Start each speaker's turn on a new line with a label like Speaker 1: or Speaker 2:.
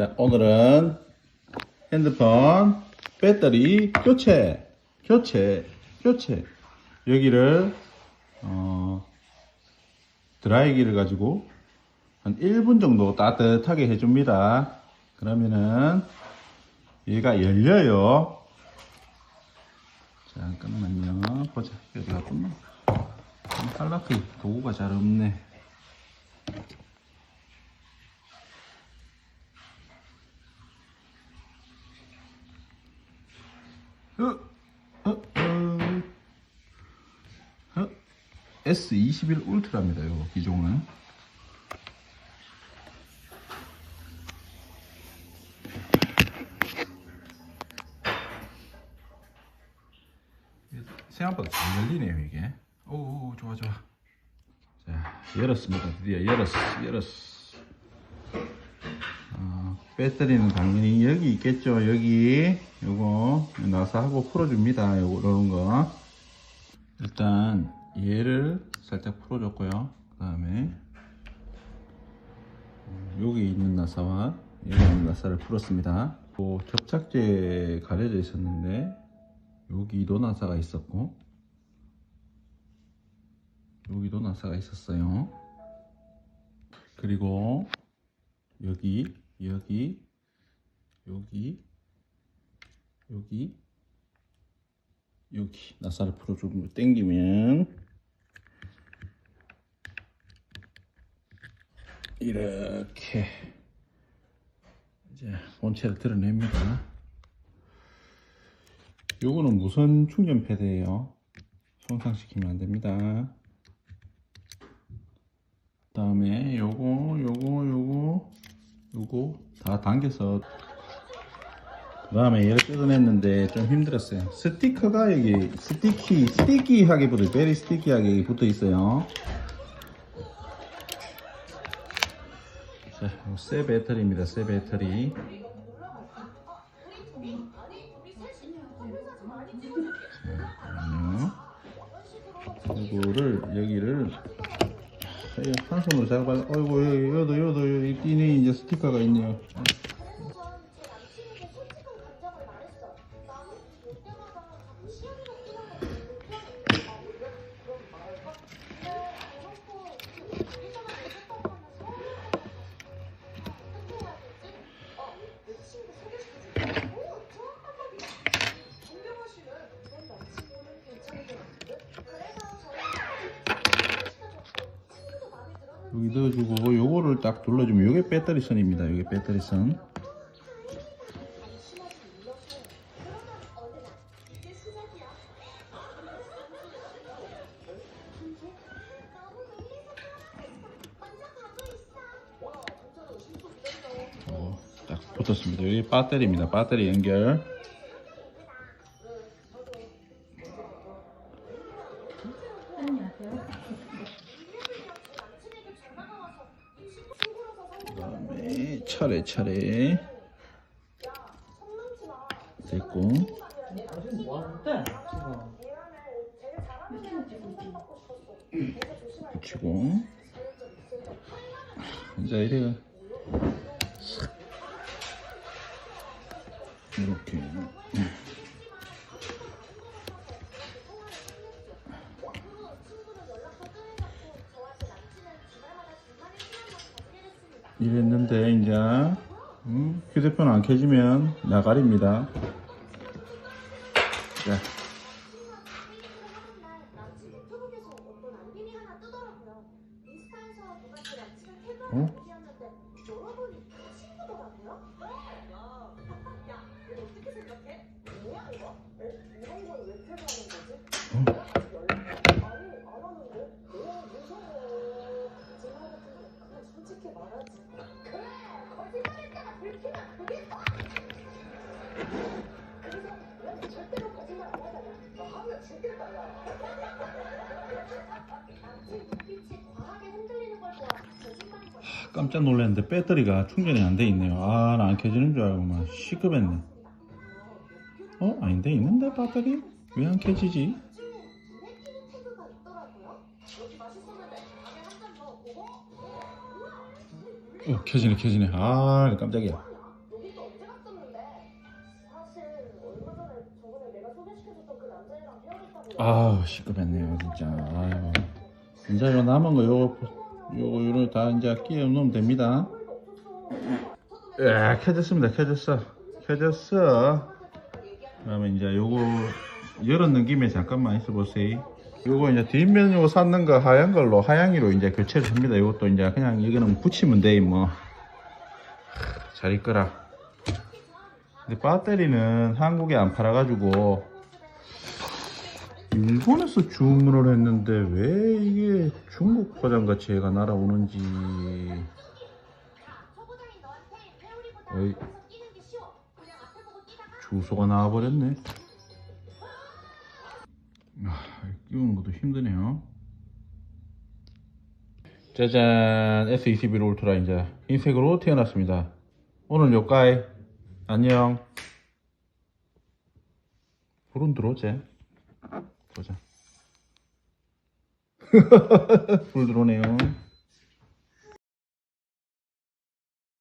Speaker 1: 자, 오늘은 핸드폰 배터리 교체, 교체, 교체. 여기를, 어, 드라이기를 가지고 한 1분 정도 따뜻하게 해줍니다. 그러면은 얘가 열려요. 잠깐만요. 보자. 어디 갔구나. 탈락이 도구가 잘 없네. S21 울트라입니다. 요 기종은. 생각보다 잘 열리네요 이게. 오, 좋아 좋아. 자, 열었습니다. 드디어 열었어, 열었어. 어, 배터리는 당연히 여기 있겠죠. 여기 요거 나사 하고 풀어줍니다. 요거 이런 거. 일단 얘를 살짝 풀어줬고요. 그 다음에 여기 있는 나사와 여기 있는 나사를 풀었습니다. 또 접착제 가려져 있었는데 여기도 나사가 있었고 여기도 나사가 있었어요. 그리고 여기 여기 여기 여기 여기 나사를 풀어주고 당기면 이렇게 이제 본체를 드러냅니다. 요거는 무선 충전 패드예요. 손상시키면 안 됩니다. 그다음에 요거 요거 요거 요거 다 당겨서 그 다음에 얘를 뜯어냈는데 좀 힘들었어요. 스티커가 여기 스티키 스티키하게 붙어 베리 스티키하게 붙어 있어요. 자, 요새 배터리입니다. 새 배터리. 잠깐만요. 이거를 여기를 한 손으로 잡아. 어이구 여기 여도 여도 여기 띠네 이제 스티커가 있네요. 여기 넣어주고 요거를 딱 눌러주면 요게 배터리 선입니다. 요게 배터리 선. 어, 딱 붙었습니다. 여기 배터리입니다. 배터리 연결. 차례차례. 됐고. 붙이고. 이제 이래 이렇게 이랬는데 이제 음, 휴대폰 안 켜지면 나가립니다 깜짝 놀랐는데 배터리가 충전이 안 돼 있네요. 아, 나 안 켜지는 줄 알고 막 시급했네. 어? 아닌데 있는데 배터리? 왜 안 켜지지? 어, 켜지네, 켜지네. 아, 깜짝이야. 아 시끄럽네요 진짜. 아유. 이제 요 남은 거 요거 요거 요거 다 이제 끼워 놓으면 됩니다. 예 켜졌습니다. 켜졌어. 켜졌어. 그다음에 이제 요거 열었는 김에 잠깐만 있어 보세요. 요거 이제 뒷면 요거 샀는 거 하얀 걸로 하양이로 이제 교체를 합니다. 요것도 이제 그냥 여기는 붙이면 돼뭐잘 있거라. 근데 배터리는 한국에 안 팔아가지고 일본에서 주문을 했는데 왜 이게 중국 포장같이 얘가 날아오는지. 어이. 주소가 나와버렸네. 아, 끼우는 것도 힘드네요. 짜잔. S21 울트라 이제 흰색으로 태어났습니다. 오늘 요까이. 안녕. 불은 들어오지 보자. 불 들어오네요